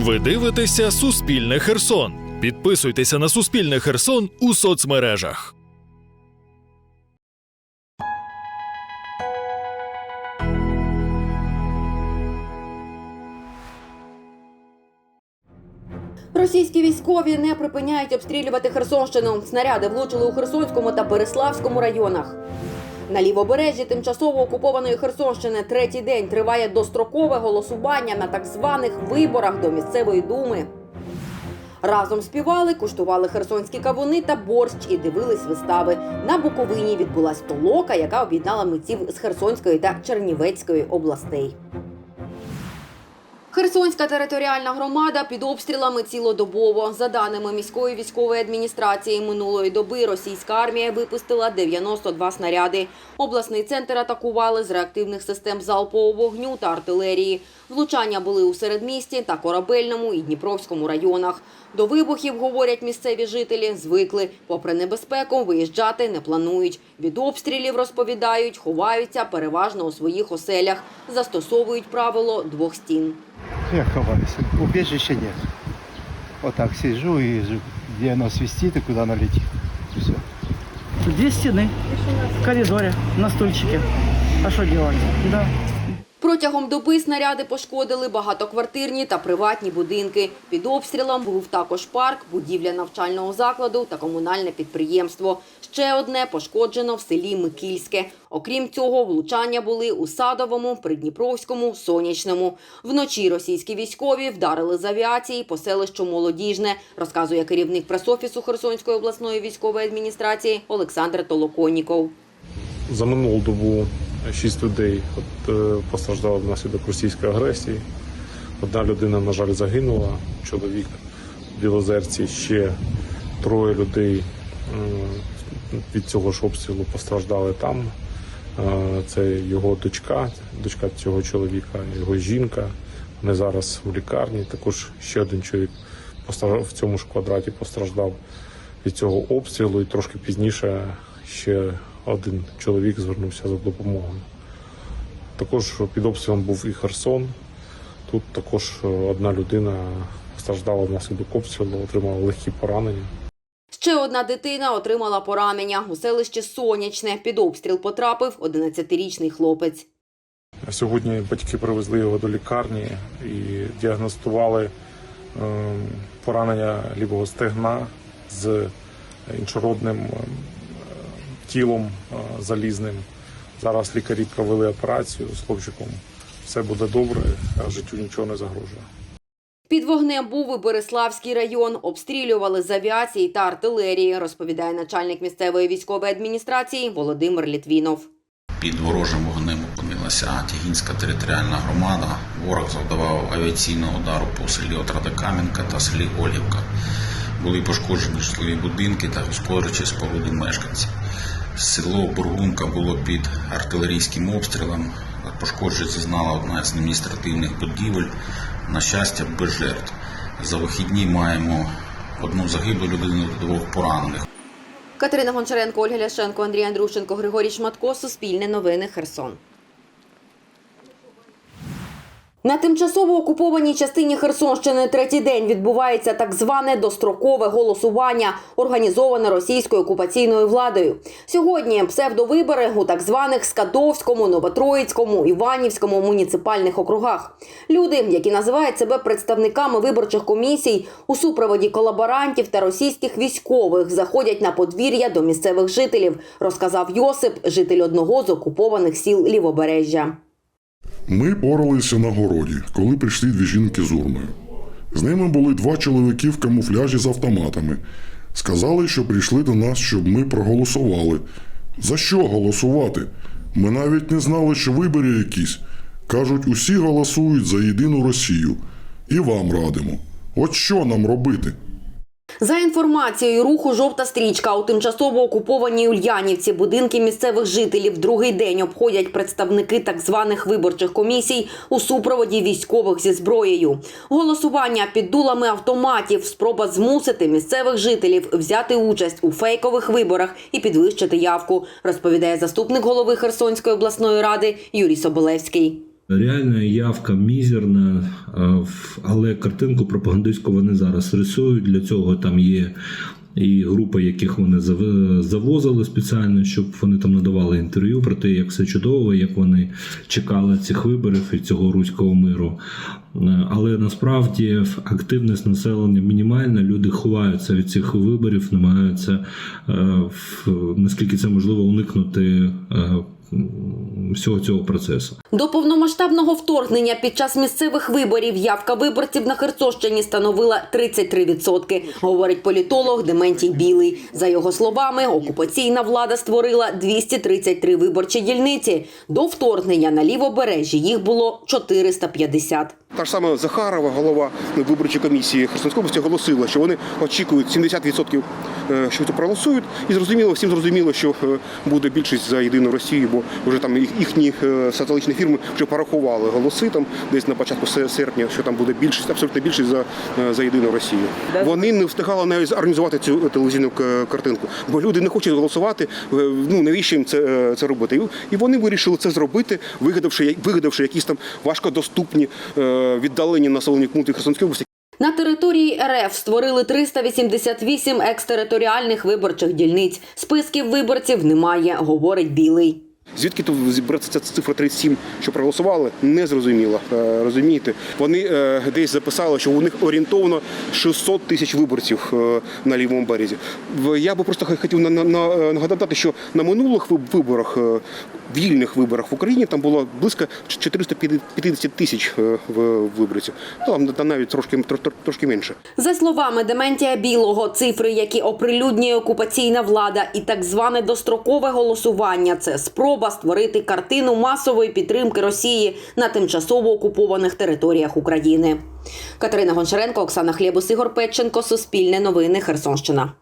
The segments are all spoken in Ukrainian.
Ви дивитеся Суспільне Херсон. Підписуйтеся на Суспільне Херсон у соцмережах. Російські військові не припиняють обстрілювати Херсонщину. Снаряди влучили у Херсонському та Береславському районах. На лівобережжі тимчасово окупованої Херсонщини третій день триває дострокове голосування на так званих виборах до місцевої думи. Разом співали, куштували херсонські кавуни та борщ і дивились вистави. На Буковині відбулась толока, яка об'єднала митців з Херсонської та Чернівецької областей. Херсонська територіальна громада під обстрілами цілодобово. За даними міської військової адміністрації, минулої доби російська армія випустила 92 снаряди. Обласний центр атакували з реактивних систем залпового вогню та артилерії. Влучання були у середмісті та корабельному і Дніпровському районах. До вибухів, говорять місцеві жителі, звикли. Попри небезпеку, виїжджати не планують. Від обстрілів розповідають, ховаються переважно у своїх оселях. Застосовують правило двох стін. Я ховаюсь. Убежища нет. Вот так сижу и где оно свистит и куда оно летит. Все. Две стены в коридоре на стульчике. А что делать? Да. Протягом доби снаряди пошкодили багатоквартирні та приватні будинки. Під обстрілом був також парк, будівля навчального закладу та комунальне підприємство. Ще одне пошкоджено в селі Микільське. Окрім цього, влучання були у Садовому, Придніпровському, Сонячному. Вночі російські військові вдарили з авіації по селищу Молодіжне, розказує керівник пресофісу Херсонської обласної військової адміністрації Олександр Толоконніков. За минулу добу шість людей от, е, постраждало внаслідок російської агресії. Одна людина, на жаль, загинула, чоловік в Білозерці, ще троє людей е, від цього ж обстрілу постраждали там. Е, Це його дочка, дочка цього чоловіка, його жінка. Вони зараз в лікарні. Також ще один чоловік постраждав в цьому ж квадраті постраждав від цього обстрілу, і трошки пізніше ще один чоловік звернувся за допомогою. Також під обстрілом був і Херсон. Тут також одна людина страждала внаслідок обстрілу, отримала легкі поранення. Ще одна дитина отримала поранення. У селищі Сонячне під обстріл потрапив 11-річний хлопець. Сьогодні батьки привезли його до лікарні і діагностували е, поранення лівого стегна з іншородним е, тілом залізним. Зараз лікарі провели операцію з хлопчиком. Все буде добре, життю нічого не загрожує. Під вогнем був і Береславський район. Обстрілювали з авіації та артилерії, розповідає начальник місцевої військової адміністрації Володимир Літвінов. Під ворожим вогнем опинилася Тягінська територіальна громада. Ворог завдавав авіаційного удару по селі Отрадокам'янка та селі Олівка. Були пошкоджені житлові будинки та господарчі споруди мешканців. Село Бургунка було під артилерійським обстрілом. Пошкоджень зазнала одна з адміністративних будівель. На щастя, без жертв. За вихідні маємо одну загиблу людину двох поранених. Катерина Гончаренко, Ольга Ляшенко, Андрій Андрушенко, Григорій Шматко. Суспільне новини Херсон. На тимчасово окупованій частині Херсонщини третій день відбувається так зване дострокове голосування, організоване російською окупаційною владою. Сьогодні псевдовибори у так званих Скадовському, Новотроїцькому, Іванівському муніципальних округах. Люди, які називають себе представниками виборчих комісій, у супроводі колаборантів та російських військових заходять на подвір'я до місцевих жителів, розказав Йосип, житель одного з окупованих сіл Лівобережжя. Ми поралися на городі, коли прийшли дві жінки з урною. З ними були два чоловіки в камуфляжі з автоматами. Сказали, що прийшли до нас, щоб ми проголосували. За що голосувати? Ми навіть не знали, що вибори якісь. Кажуть, усі голосують за єдину Росію. І вам радимо. От що нам робити? За інформацією руху жовта стрічка у тимчасово окупованій Ульянівці будинки місцевих жителів другий день обходять представники так званих виборчих комісій у супроводі військових зі зброєю. Голосування під дулами автоматів, спроба змусити місцевих жителів взяти участь у фейкових виборах і підвищити явку, розповідає заступник голови Херсонської обласної ради Юрій Соболевський. Реальна явка мізерна, але картинку пропагандистську вони зараз рисують. Для цього там є і група, яких вони завозили спеціально, щоб вони там надавали інтерв'ю про те, як все чудово, як вони чекали цих виборів і цього руського миру. Але насправді активність населення мінімальна. Люди ховаються від цих виборів, намагаються наскільки це можливо уникнути всього цього процесу. До повномасштабного вторгнення під час місцевих виборів явка виборців на Херсонщині становила 33%, говорить політолог Дементій Білий. За його словами, окупаційна влада створила 233 виборчі дільниці. До вторгнення на лівобережжі їх було 450. Та ж саме Захарова, голова виборчої комісії Херсонської області, оголосила, що вони очікують 70%, е, що це проголосують. І зрозуміло, всім зрозуміло, що е, буде більшість за єдину Росію, бо вже там їхні е, фірми вже порахували голоси там десь на початку серпня, що там буде більшість, абсолютно більшість за, за єдину Росію. Вони не встигали навіть організувати цю телевізійну картинку, бо люди не хочуть голосувати. Ну навіщо їм це, це робити? І- вони вирішили це зробити, вигадавши, вигадавши якісь там важкодоступні віддалені населені пункти Херсонської області. На території РФ створили 388 екстериторіальних виборчих дільниць. Списків виборців немає, говорить Білий. Звідки тут зібрається ця цифра 37, що проголосували, не зрозуміло. Е, Розумієте, вони е, десь записали, що у них орієнтовно 600 тисяч виборців е, на лівому березі. Я би просто хотів на- на- на- нагадати, що на минулих виборах, вільних виборах в Україні, там було близько 450 тисяч виборців. Там та навіть трошки тр- тр- трошки менше. За словами Дементія Білого, цифри, які оприлюднює окупаційна влада, і так зване дострокове голосування це спроба створити картину масової підтримки Росії на тимчасово окупованих територіях України. Катерина Гончаренко, Оксана Хлєбус, Ігор Петченко, Суспільне новини, Херсонщина.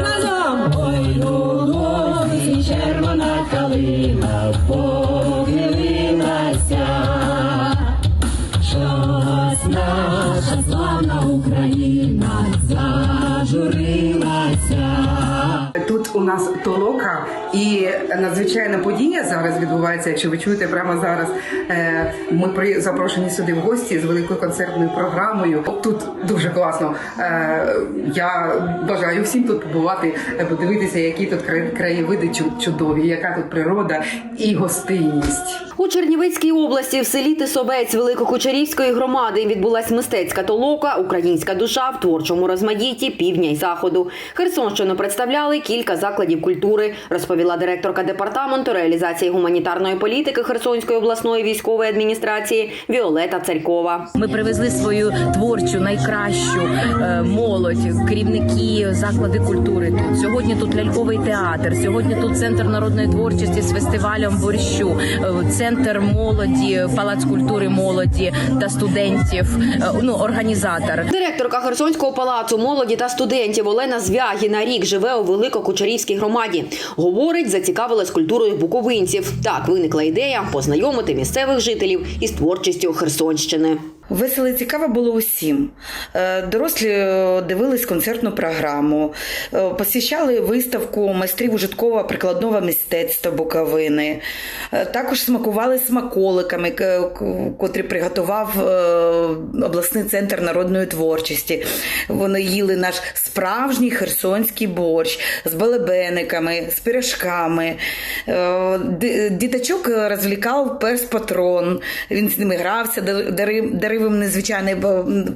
Разом ой, лугой, червона калина Тут у нас толока і надзвичайна подія зараз відбувається. Якщо ви чуєте прямо зараз, Е, ми при запрошені сюди в гості з великою концертною програмою. Тут дуже класно. Е, Я бажаю всім тут побувати, е, подивитися, які тут краєвиди чудові, яка тут природа і гостинність. У Чернівецькій області в селі Тисовець Великокучерівської громади відбулась мистецька толока Українська душа в творчому розмаїтті півдня й заходу. Херсонщину представляли кілька закладів культури, розповіла директорка департаменту реалізації гуманітарної політики Херсонської обласної військової адміністрації Віолета Царькова. Ми привезли свою творчу, найкращу е, молодь, керівники, заклади культури тут. Сьогодні тут ляльковий театр. Сьогодні тут центр народної творчості з фестивалем борщу, е, центр молоді, палац культури молоді та студентів. е, Ну організатор. Директорка Херсонського палацу молоді та студентів Олена Звягіна рік живе у Великокучерівській громаді. Говорить, зацікавилась культурою буковинців. Так виникла ідея познайомити місцевих жителів із творчістю Херсонщини. Весело і цікаво було усім. Е, Дорослі е, дивились концертну програму, е, посвящали виставку майстрів ужиткового прикладного мистецтва Буковини. Також смакували смаколиками, котрі приготував обласний центр народної творчості. Вони їли наш справжній херсонський борщ з балебениками, з пиріжками. Діточок розвлікав перс патрон. Він з ними грався, дарив їм незвичайні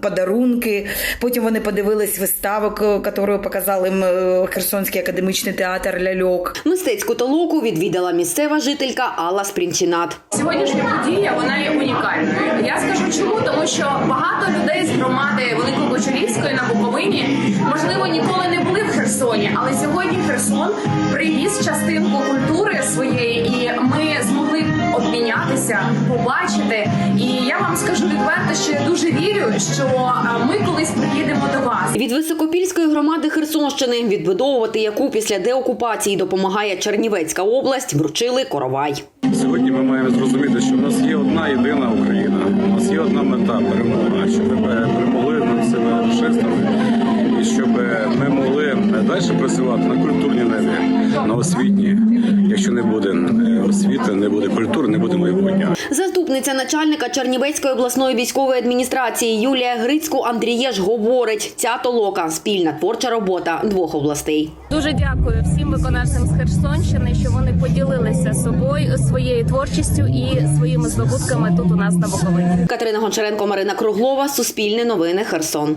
подарунки. Потім вони подивились виставок, яку показав їм е, Херсонський академічний театр ляльок. Мистецьку толоку відвідала місцева жителька Алла Спрінчинат. Сьогоднішня подія вона є унікальною. Я скажу чому, тому що багато людей з громади Великокочурівської на Буковині можливо ніколи не були в Херсоні, але сьогодні Херсон привіз частинку культури своєї, і ми змогли обмінятися, побачити. І я вам скажу відверто, що я дуже вірю, що е, ми колись приїдемо до вас. Від Високопільської громади Херсонщини, відбудовувати яку після деокупації допомагає Чернівецька область, вручили коровай. Сьогодні ми маємо зрозуміти, що в нас є одна єдина Україна. У нас є одна мета перемога, щоб ми перемогли над цими рашистами, і щоб ми могли далі працювати на культурній ниві, на освітній, Якщо не буде е, освіти, не буде культури, не буде майбутнього. Заступниця начальника Чернівецької обласної військової адміністрації Юлія Грицько Андрієш говорить, ця толока спільна творча робота двох областей. Дуже дякую всім виконавцям з Херсонщини, що вони поділилися собою своєю творчістю і своїми здобутками тут у нас на Буковині. Катерина Гончаренко, Марина Круглова, Суспільне новини, Херсон.